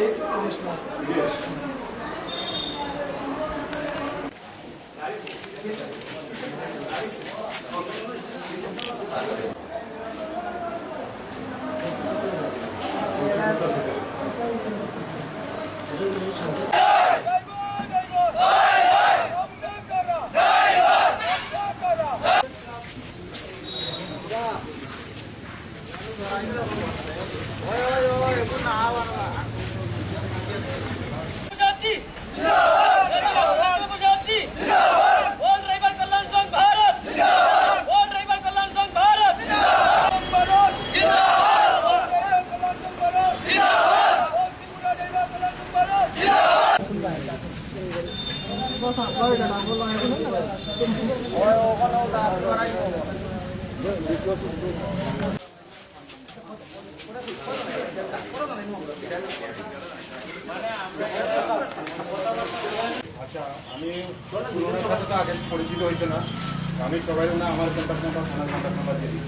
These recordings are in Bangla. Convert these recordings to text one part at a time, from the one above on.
Yes. আচ্ছা আমি সাথে তো আগে হয়েছে না। আমি সবাই না আমার কন্ট্যাক্ট নাম্বার থানার কন্ট্যাক্ট নাম্বার দিয়ে দিই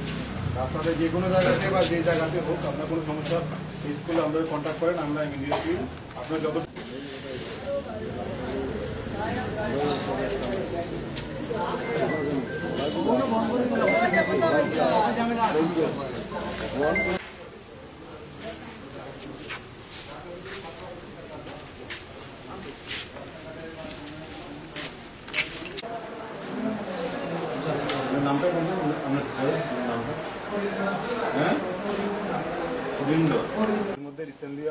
আপনাদের যে কোনো জায়গাতে বা যে জায়গাতে হোক, আপনার কোনো সমস্যা স্কুলে আমরা কন্ট্যাক্ট করেন, আমরা ইমিডিয়েটলি আপনার যত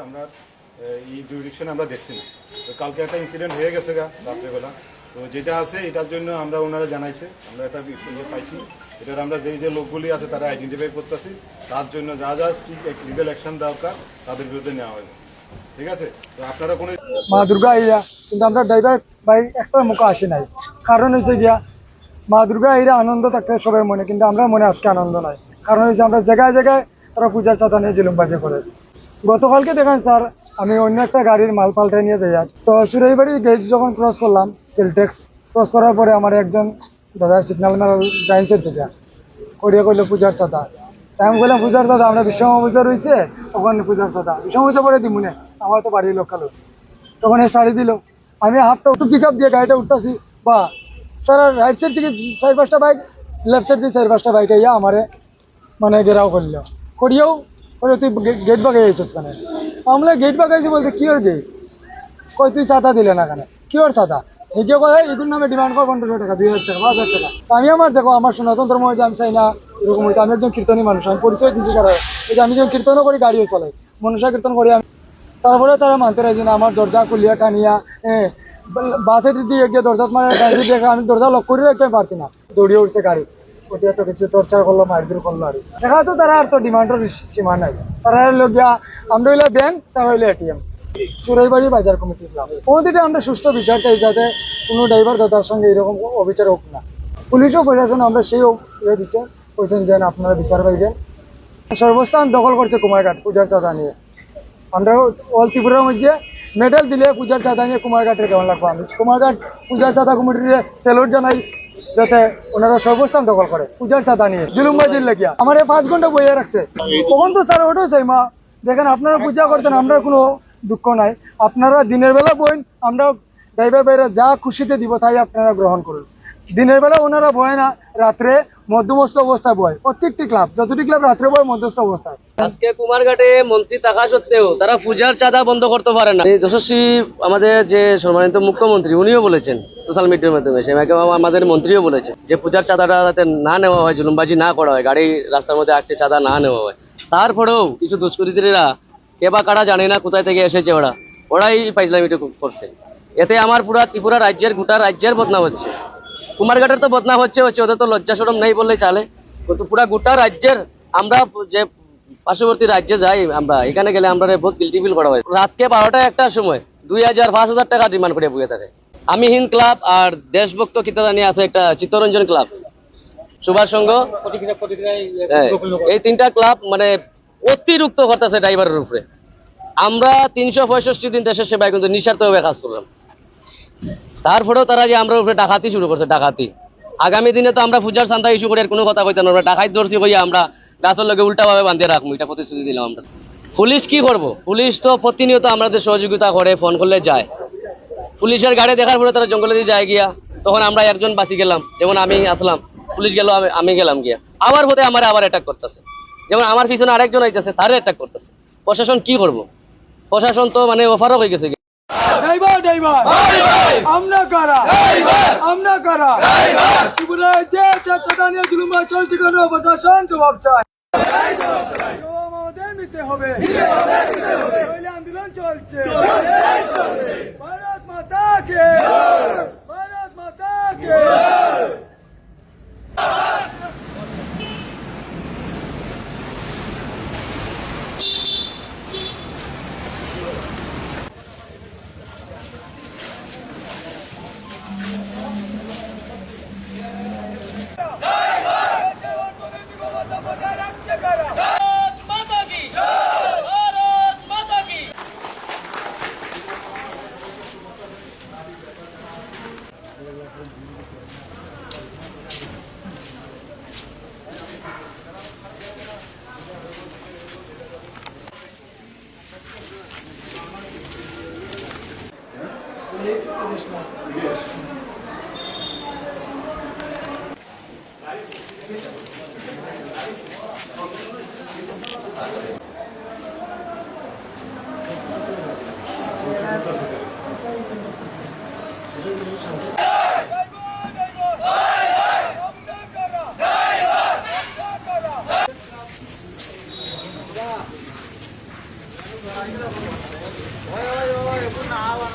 আমরা আমরা দেখছি না কালকে একটা ইনসিডেন্ট হয়ে গেছে গা রাত্রেবেলা তো যেটা আছে, এটার জন্য আমরা ওনারা জানাইছে। আমরা একটা ইয়ে পাইছি। এটার আমরা যেই যে লোকগুলি আছে, তারা আইডেন্টিফাই করতেছি। তার জন্য যা যা লিগাল অ্যাকশন দরকার, তাদের বিরুদ্ধে নেওয়া হবে ঠিক আছে? তো আপনারা কোনো মা দুর্গা আইরা, কিন্তু আমরা ড্রাইভার ভাই একটা মুখে আসি নাই। কারণ হয়েছে গিয়া, মা দুর্গা আইরা আনন্দ থাকতে সবাই মনে, কিন্তু আমরা মনে আজকে আনন্দ নাই। কারণ হয়েছে আমরা জায়গায় জায়গায় তারা পূজার চাঁদা নিয়ে জুলুমবাজি করে। গতকালকে দেখেন স্যার আমি অন্য একটা গাড়ির মাল পাল্টাই নিয়ে যাই তো চুরাইবাড়ি গেট যখন ক্রস করলাম সিলটেক্স ক্রস করার পরে আমার একজন দাদা সিগন্যাল মারাল ডাইন সাইড থেকে করিয়া কইলো, পূজার চাঁদা। তাই আমি বললাম পূজার চাঁদা, আমরা বিশ্বকর্মা পূজা রয়েছে ওখানে পূজার চাঁদা। বিশ্বকর্মা পূজা পরে দিমুনে আমার তো বাড়ির লোক কালো। তখন এ শাড়ি দিল। আমি হাফটা একটু পিক আপ দিয়ে গাড়িটা উঠতেছি, বা তারা রাইট সাইড থেকে চার পাঁচটা বাইক লেফট সাইড থেকে চার পাঁচটা বাইক আইয়া আমারে মানে ঘেরাও করল। করিয়াও তুই গেট বাগাই আইছিস কেন? আমরা গেট বাগাইছি বলতে কি গেট কই, তুই সাদা দিলে না কেন? কি ওর সাদা? এগিয়ে কয় এগুলোর নামে ডিমান্ড কর পনেরোশো টাকা, দুই হাজার টাকা, পাঁচ হাজার টাকা। আমি আমার দেখো, আমার সনাতন ধর্ম হয়েছে, আমি চাই না এরকম হইতে। আমি একজন কীর্তনী মানুষ, আমি পরিচয় দিচ্ছি সারা এই যে আমি যখন কীর্তনও করি, গাড়িও চালাই মনসা কীর্তন করি আমি। তারপরে তারা মানতে রাজি না, আমার দরজা খুলিয়া টানিয়া হ্যাঁ বাসের দিয়ে গিয়ে দরজা মানে আমি দরজা লক করে রাখতে পারছি না। দৌড়িয়ে উঠছে গাড়ি। ওটি এত কিছু টর্চার করল করল আর তো তারা আর তো ডিমান্ডের সীমা নাই। তারা হইল গিয়া, আমরা হইলে ব্যাংক তারা হইল এটিএম বাজার কমিটি ক্লাব কোনোদিকে আমরা বিচার চাই যাতে কোনো ড্রাইভার দাদার সঙ্গে এরকম অবিচার হোক না। পুলিশও প্রশাসন আমরা সেই ইয়ে বলছেন যে আপনারা বিচার পাইবেন। সর্বস্থান দখল করছে কুমারঘাট, পূজার চাঁদা নিয়ে। আমরা অল ত্রিপুরার মধ্যে মেডেল দিলে পূজার চাঁদা নিয়ে কুমারঘাটে দেওয়া লাগবো? আমি কুমারঘাট পূজার চাঁদা কমিটির সেলুট জানাই। যাতে ওনারা সর্বস্থান দখল করে। পূজার চাঁদা নিয়ে জুলুমবাজির লেগিয়া। আমার এই পাঁচ ঘণ্টা বইয়ে রাখছে। তখন তো স্যার ওটাও চাই মা? দেখেন, আপনারা পূজা করতেন আমরা কোনো দুঃখ নাই। আপনারা দিনের বেলা বইন আমরা ড্রাইভার বাইরে যা খুশিতে দিব তাই আপনারা গ্রহণ করুন। দিনের বেলা ওনারা বয় না, রাত্রে মধ্যমস্থ অবস্থায় বয়। প্রত্যেকটি ক্লাব, যতটি ক্লাব রাত্রে বয়, মধ্যস্থ অবস্থায়। আজকে কুমারঘাটে মন্ত্রী থাকা সত্ত্বেও তারা পূজার চাঁদা বন্ধ করতে পারে না। যশস্বী, আমাদের যে সম্মানিত মুখ্যমন্ত্রী, উনিও বলেছেন সোশ্যাল মিডিয়ার মাধ্যমে সে আমাদের মন্ত্রীও বলেছেন যে পূজার চাঁদাটা যাতে না নেওয়া হয়, জুলুমবাজি না করা হয়, গাড়ি রাস্তার মধ্যে আটকে চাঁদা না নেওয়া হয়। তারপরেও কিছু দুষ্কৃতীরা, কে বা কারা জানে না কোথায় থেকে এসেছে ওরা, ওরাই পাইজলামিটা করছে। এতে আমার পুরা ত্রিপুরা রাজ্যের গোটা রাজ্যের বদনাম হচ্ছে। কুমারঘাটের তো বদনাম হচ্ছে হচ্ছে ওদের তো লজ্জা সরম নেই বললেই চলে। কিন্তু পুরা গোটা রাজ্যের আমরা যে পার্শ্ববর্তী রাজ্যে যাই আমরা এখানে গেলে আমরা বহুত গিলটি ফিল করা হয়। রাতকে বারোটা একটার সময় দুই হাজার পাঁচ হাজার টাকা ডিমান্ড করে বুয়ে থাকে আমি হিন্দ ক্লাব আর দেশভক্ত কিতাদা নিয়ে আছে একটা চিত্তরঞ্জন ক্লাব। সুভাষ সংঘ হ্যাঁ, এই তিনটা ক্লাব মানে অতিরিক্ত করতেছে ড্রাইভারের উপরে। আমরা তিনশো পঁয়ষট্টি দিন দেশের সেবায় কিন্তু নিঃস্বার্থভাবে কাজ করলাম। তারপরেও তারা যে আমরা উপরে ডাকাতি শুরু করছে, ডাকাতি। আগামী দিনে তো আমরা পূজার সান্তা ইস্যু করে কোনো কথা কইতাম আমরা ডাকাতি ধরছি হইয়া আমরা গাছের লগে উল্টাভাবে বাঁধিয়ে রাখব, এটা প্রতিশ্রুতি দিলাম আমরা। পুলিশ কি করব? পুলিশ তো প্রতিনিয়ত আমাদের সহযোগিতা করে, ফোন করলে যায়। পুলিশের গাড়ি দেখার পরে তারা জঙ্গলে দিয়ে যায় গিয়া। তখন আমরা একজন বাঁচি গেলাম, যেমন আমি আসলাম, পুলিশ গেল, আমি আমি গেলাম গিয়া। আবার হতে আমার আবার অ্যাটাক করতেছে। যেমন আমার পিছনে আরেকজন আইতেছে, তারও অ্যাটাক করতেছে। প্রশাসন কি করব? প্রশাসন তো মানে অফারও হয়ে গেছে। ড্রাইভার ড্রাইভার আমরা কারা? আমরা কারা? ত্রিপুরা যে চাচা নিয়ে জুলুম চলছে কেন? প্রশাসন জবাব চায়। নিতে হবে। আন্দোলন চলছে। ভারত মাতা কে Oye, oye, oye, una agua,